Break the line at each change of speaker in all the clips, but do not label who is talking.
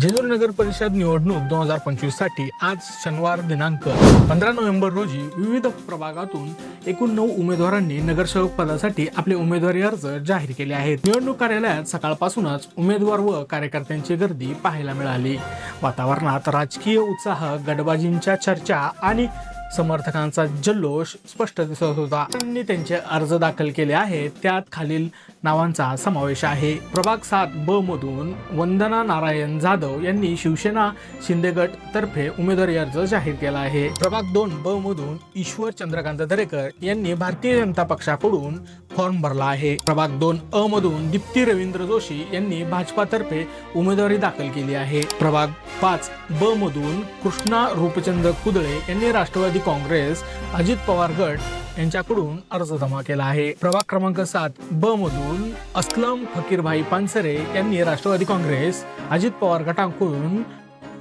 जेजूर नगर परिषद निवडणूक दोन हजार पंचवीससाठी आज शनिवार दिनांक पंधरा नोव्हेंबर रोजी विविध प्रभागातून एकूण नऊ उमेदवारांनी नगरसेवक पदासाठी आपले उमेदवारी अर्ज जाहीर केले आहेत. निवडणूक कार्यालयात सकाळपासूनच उमेदवार व कार्यकर्त्यांची गर्दी पाहायला मिळाली. वातावरणात राजकीय उत्साह गडबाजींच्या चर्चा आणि समर्थकांचा जल्लोष स्पष्ट दिसत होता. त्यांनी त्यांचे अर्ज दाखल केले आहेत. त्यात खालील नावांचा समावेश आहे. प्रभाग सात ब मधून वंदना नारायण जाधव यांनी शिवसेना शिंदे गट तर्फे उमेदवारी अर्ज जाहीर केला आहे. प्रभाग दोन ब मधून ईश्वर चंद्रकांत दरेकर यांनी भारतीय जनता पक्षाकडून फॉर्म भरला आहे. प्रभाग दोन अ मधून दीप्ती रवींद्र जोशी यांनी भाजपातर्फे उमेदवारी दाखल केली आहे. प्रभाग पाच ब मधून कृष्णा रूपचंद्र कुदळे यांनी राष्ट्रवादी काँग्रेस अजित पवार गट यांच्याकडून अर्ज जमा केला आहे. प्रभाग क्रमांक सात ब मधून असलम फकीरभाई पानसरे यांनी राष्ट्रवादी काँग्रेस अजित पवार गटाकडून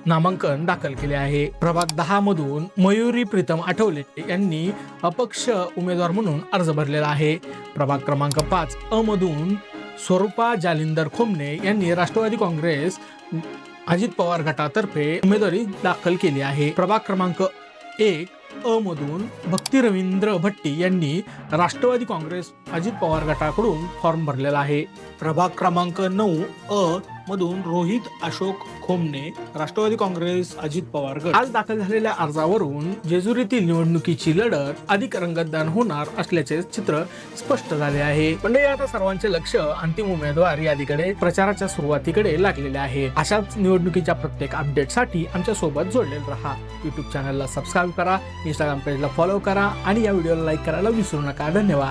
नामांकन दाखल केले आहे. प्रभाग दहा मधून मयुरी प्रीतम आठवले यांनी अपक्ष उमेदवार म्हणून अर्ज भरलेला आहे. प्रभाग क्रमांक पाच अ मधून स्वरूपा जालिंदर खोमने यांनी राष्ट्रवादी काँग्रेस अजित पवार गटातर्फे उमेदवारी दाखल केली आहे. प्रभाग क्रमांक एक अ मधून भक्ती रवींद्र भट्टी यांनी राष्ट्रवादी काँग्रेस अजित पवार गटाकडून फॉर्म भरलेला आहे. प्रभाग क्रमांक नऊ अ मधून रोहित अशोक खोमने राष्ट्रवादी काँग्रेस अजित पवार गट. आज दाखल झालेल्या अर्जावरून जेजुरीतील निवडणुकीची लढत अधिक रंगतदान होणार असल्याचे चित्र स्पष्ट झाले आहे. म्हणजे आता सर्वांचे लक्ष अंतिम उमेदवार यादीकडे प्रचाराच्या सुरुवातीकडे लागलेले आहे. अशाच निवडणुकीच्या प्रत्येक अपडेटसाठी आमच्यासोबत जोडलेले राहा. युट्यूब चॅनलला सबस्क्राईब करा इंस्टाग्राम पेजला फॉलो करा आणि या व्हिडिओला लाईक करायला विसरू नका. धन्यवाद.